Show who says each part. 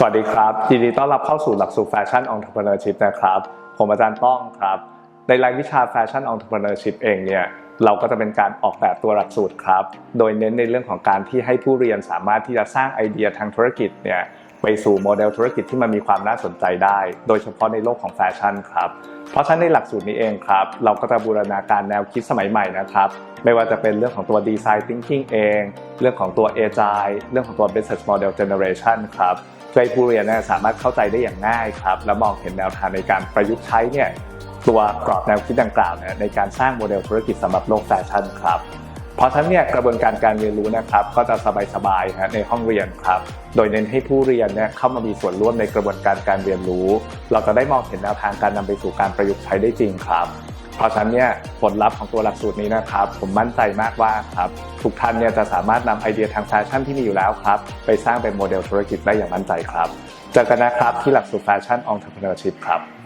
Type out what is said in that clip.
Speaker 1: สวัสดีครับยินดีต้อนรับเข้าสู่หลักสูตรแฟชั่น entrepreneurship นะครับ ผมอาจารย์ป้องครับ ในรายวิชาแฟชั่น entrepreneurship เองเนี่ยเราก็จะเป็นการออกแบบตัวหลักสูตรครับ โดยเน้นในเรื่องของการที่ให้ผู้เรียนสามารถที่จะสร้างไอเดียทางธุรกิจเนี่ยไปสู่โมเดลธุรกิจที่มันมีความน่าสนใจได้ โดยเฉพาะในโลกของแฟชั่นครับ เพราะฉะนั้นในหลักสูตรนี้เองครับ เราก็จะบูรณาการแนวคิดสมัยใหม่นะครับ ไม่ว่าจะเป็นเรื่องของตัว Design Thinking เอง เรื่องของตัว Agile เรื่องของตัว Business Model Generation ครับ ให้ผู้เรียนเนี่ยสามารถเข้าใจได้อย่างง่ายครับ และมองเห็นแนวทางในการประยุกต์ใช้เนี่ยตัวกรอบแนวคิดดังกล่าวเนี่ยในการสร้างโมเดลธุรกิจสำหรับโลกแฟชั่นครับเพราะฉะนั้นเนี่ยกระบวนการการเรียนรู้นะครับก็จะสบายๆนะในห้องเรียนครับ โดยเน้นให้ผู้เรียนเนี่ยเข้ามามีส่วนร่วมในกระบวนการการเรียนรู้ เราจะได้มองเห็นแนวทางการนำไปสู่การประยุกต์ใช้ได้จริงครับ เพราะฉะนั้นเนี่ยผลลัพธ์ของตัวหลักสูตรนี้นะครับ ผมมั่นใจมากว่าครับทุกท่านเนี่ยจะสามารถนำไอเดียทางแฟชั่นที่มีอยู่แล้วครับ ไปสร้างเป็นโมเดลธุรกิจได้อย่างมั่นใจครับ เจอกันนะครับที่หลักสูตรแฟชั่นองค์ p r e n e u r s h i p ครับ